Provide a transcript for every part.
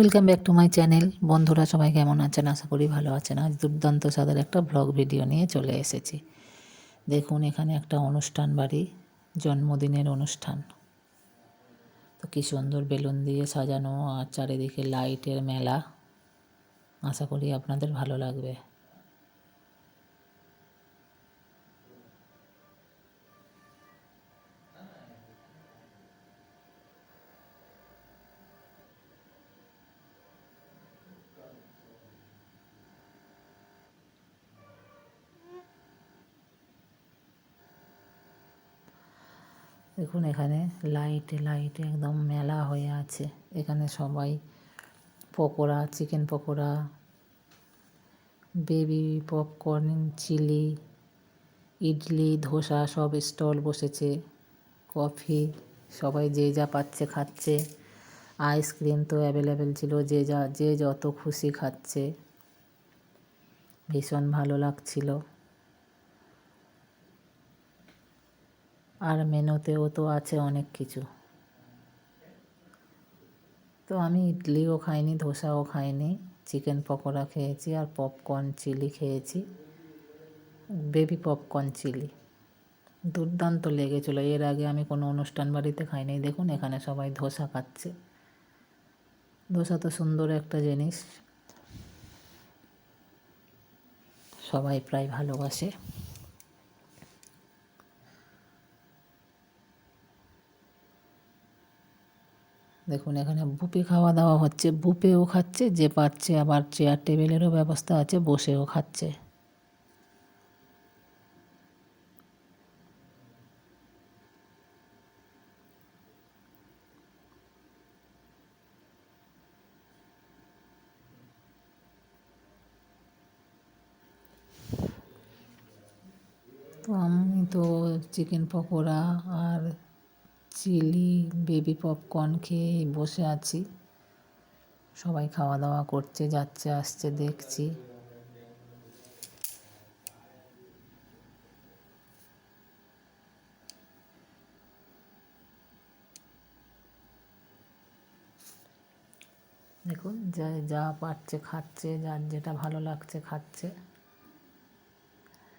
Welcome back to my channel বন্ধুরা, সবাই কেমন আছেন? আশা করি ভালো আছেন। আজ দুর্দান্ত স্বাদের একটা ব্লগ ভিডিও নিয়ে চলে এসেছি। দেখুন, এখানে একটা অনুষ্ঠান বাড়ি, জন্মদিনের অনুষ্ঠান। তো কী সুন্দর বেলুন দিয়ে সাজানো, আর চারিদিকে লাইটের মেলা। আশা করি আপনাদের ভালো লাগবে। দেখুন এখানে লাইটে লাইটে একদম মেলা হয়ে আছে। এখানে সবাই pakora, chicken pakora, baby popcorn, chilli, idli, dosa সব স্টল বসেছে। কফি, সবাই যে যা পাচ্ছে খাচ্ছে। আইসক্রিম তো অ্যাভেলেবেল ছিল, যে যা, যে যত খুশি খাচ্ছে। ভীষণ ভালো লাগছিল। আর মেনুতেও তো আছে অনেক কিছু। তো আমি ইডলিও খাইনি, ধোসাও খাইনি, চিকেন পকোড়া খেয়েছি আর পপকর্ন চিলি খেয়েছি। Baby popcorn chilli. দুর্দান্ত লেগেছিল। এর আগে আমি কোনো অনুষ্ঠান বাড়িতে খাইনি। দেখুন, এখানে সবাই ধোসা খাচ্ছে। ধোসা তো সুন্দর একটা জিনিস। সবাই প্রায় ভালোবাসে। দেখুন, এখানে বুপে খাওয়া দাওয়া হচ্ছে। বুপেও খাচ্ছে, যে পাচ্ছে আবার চেয়ার টেবিলেরও ব্যবস্থা আছে, বসেও খাচ্ছে। তো আমি তো চিকেন পকোড়া আর চিলি, বেবি পপকর্ন খেয়ে বসে আছি। সবাই খাওয়া দাওয়া করছে, যাচ্ছে, আসছে, দেখছি। দেখুন, যা যা পাচ্ছে খাচ্ছে, যার যেটা ভালো লাগছে, খাচ্ছে।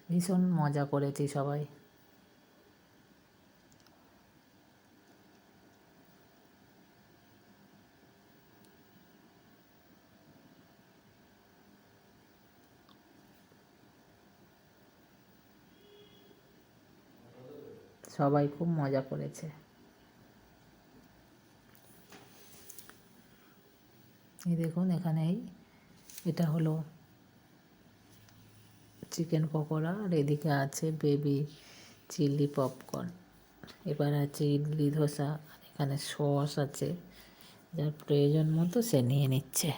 ভীষণ মজা করেছি সবাই। সবাই খুব মজা করেছে। এই দেখুন এখানেই এটা হলো চিকেন পকোড়া, আর এদিকে আছে বেবি চিলি পপকর্ন এবার আছে ইডলি ধোসা এখানে সস আছে, যার প্রয়োজন মতো সে নিয়ে নিচ্ছে।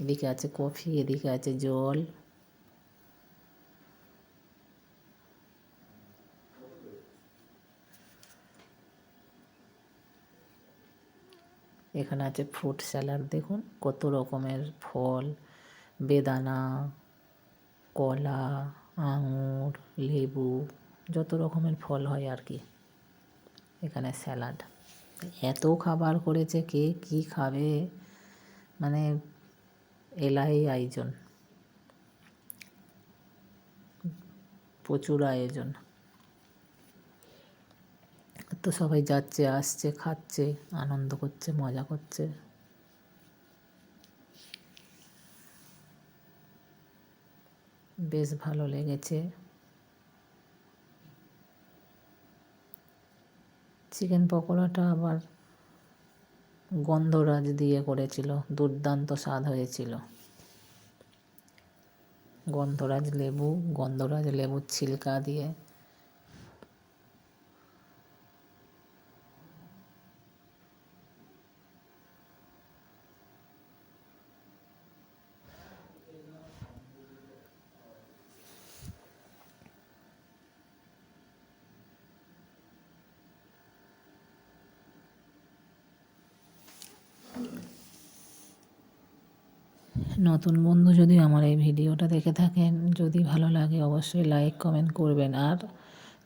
এদিকে আছে কফি, এদিকে আছে জল। এখানে আছে ফ্রুট স্যালাড, দেখুন কত রকমের ফল, বেদানা, কলা, আঙুর, লেবু, যত রকমের ফল হয় আর কি। এখানে স্যালাড। এত খাবার করেছে কে কি খাবে? মানে এলাই আয়োজন। প্রচুর আয়োজন। তো সবাই যাচ্ছে, আসছে, খাচ্ছে, আনন্দ করছে, মজা করছে। বেশ ভালো লেগেছে। চিকেন পকোড়াটা আবার গন্ধরাজ দিয়ে করেছিল, দুর্দান্ত স্বাদ হয়েছিল। গন্ধরাজ লেবু, গন্ধরাজ লেবুর ছিলকা দিয়ে। নতুন বন্ধু যদি আমার এই ভিডিওটা দেখে থাকেন, যদি ভালো লাগে অবশ্যই লাইক কমেন্ট করবেন। আর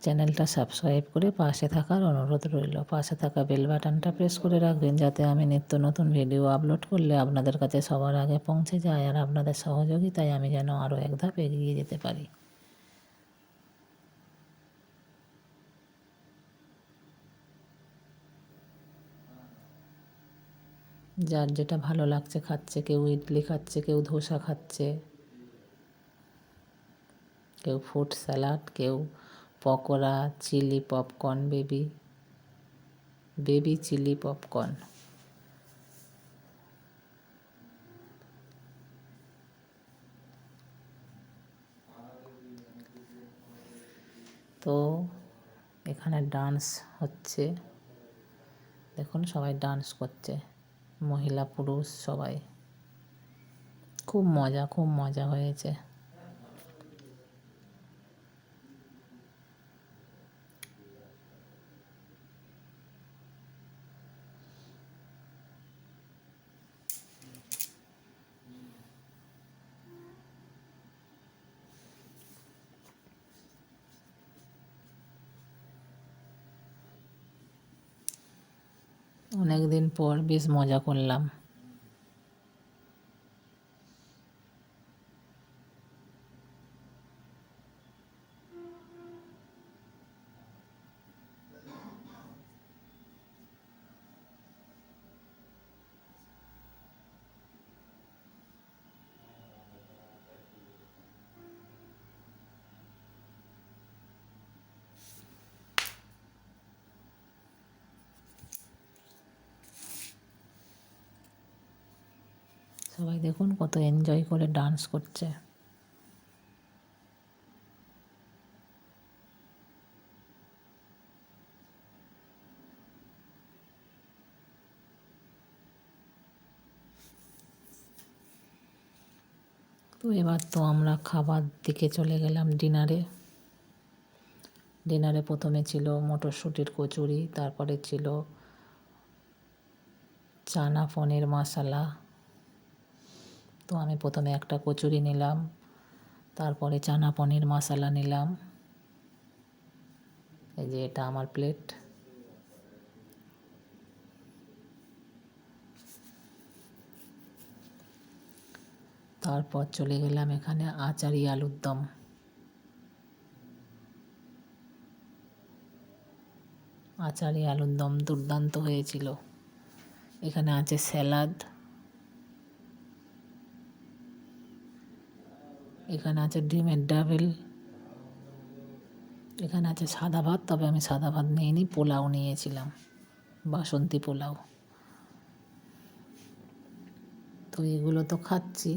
চ্যানেলটা সাবস্ক্রাইব করে পাশে থাকার অনুরোধ রইল। পাশে থাকা বেল বাটনটা প্রেস করে রাখবেন যাতে আমি নিত্য নতুন ভিডিও আপলোড করলে আপনাদের কাছে সবার আগে পৌঁছে যায় আর আপনাদের সহযোগিতায় আমি যেন আরও এক ধাপ এগিয়ে যেতে পারি। যার যেটা ভালো লাগছে খাচ্ছে, কেউ ইডলি খাচ্ছে, কেউ ধোসা খাচ্ছে, কেউ ফ্রুট স্যালাড কেউ pakora chilli popcorn baby baby chilli popcorn তো এখানে ডান্স হচ্ছে। দেখুন সবাই ডান্স করছে। মহিলা পুরুষ সবাই। খুব মজা খুব মজা হয়েছে। অনেক দিন পর বেশ মজা করলাম। সবাই দেখুন কত এনজয় করে ডান্স করছে। তো এবার তো আমরা খাবার দিকে চলে গেলাম ডিনারে। ডিনারে প্রথমে ছিল মটরশুঁটির কচুরি, তারপরে ছিল চানা পনির মশলা তো আমি প্রথমে একটা কচুরি নিলাম, তারপরে চানা পনির মশলা নিলাম। এই যে এটা আমার প্লেট তারপর চলে গেলাম এখানে আচারি আলুর দম। আচারি আলুর দম দুর্দান্ত হয়েছিল। এখানে আছে স্যালাড এখানে আছে ডিমের ডাবেল, এখানে আছে সাদা ভাত, তবে আমি সাদা ভাত নিইনি, পোলাও নিয়েছিলাম, বাসন্তী পোলাও। তো এগুলো তো খাচ্ছি।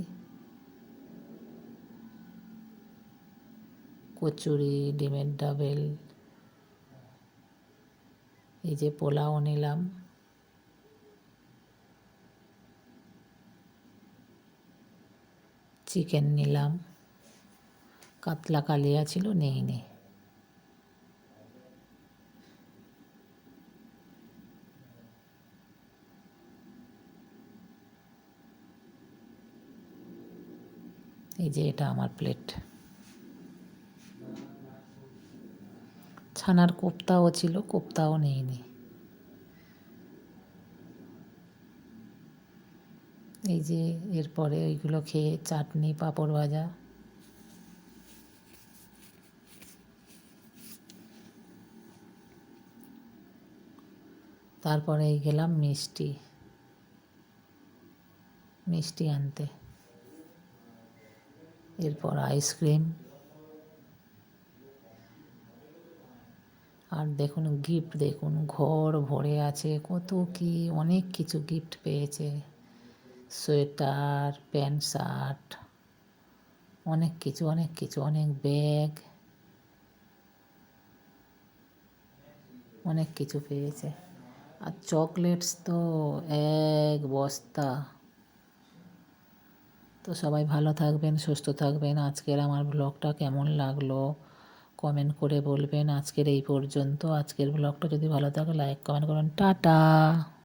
কচুরি, ডিমের ডাবেল, এই যে পোলাও নিলাম। চিকেন নিলাম। কাতলা কালিয়া ছিল, নেই নে এই যে এটা আমার প্লেট ছানার কোপ্তাও ছিল, কোপ্তাও নেইনি এই যে এরপরে ওইগুলো খেয়ে চাটনি, পাঁপড় ভাজা তারপরে গেলাম মিষ্টি মিষ্টি আনতে। এরপর আইসক্রিম। আর দেখুন, গিফট দেখুন, ঘর ভরে আছে, কত কি, অনেক কিছু গিফট পেয়েছে। সোয়েটার, প্যান্ট শার্ট, অনেক কিছু অনেক কিছু, অনেক ব্যাগ, অনেক কিছু পেয়েছে। আর চকলেটস তো এক বস্তা। তো সবাই ভালো থাকবেন, সুস্থ থাকবেন। আজকের আমার ব্লগটা কেমন লাগল কমেন্ট করে বলবেন। আজকের এই পর্যন্ত। আজকের ব্লগটা যদি ভালো থাকে লাইক কমেন্ট করবেন টাটা!